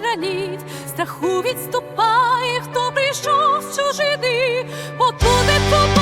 граніт, страху відступає, хто прийшов з чужини, потуди тут.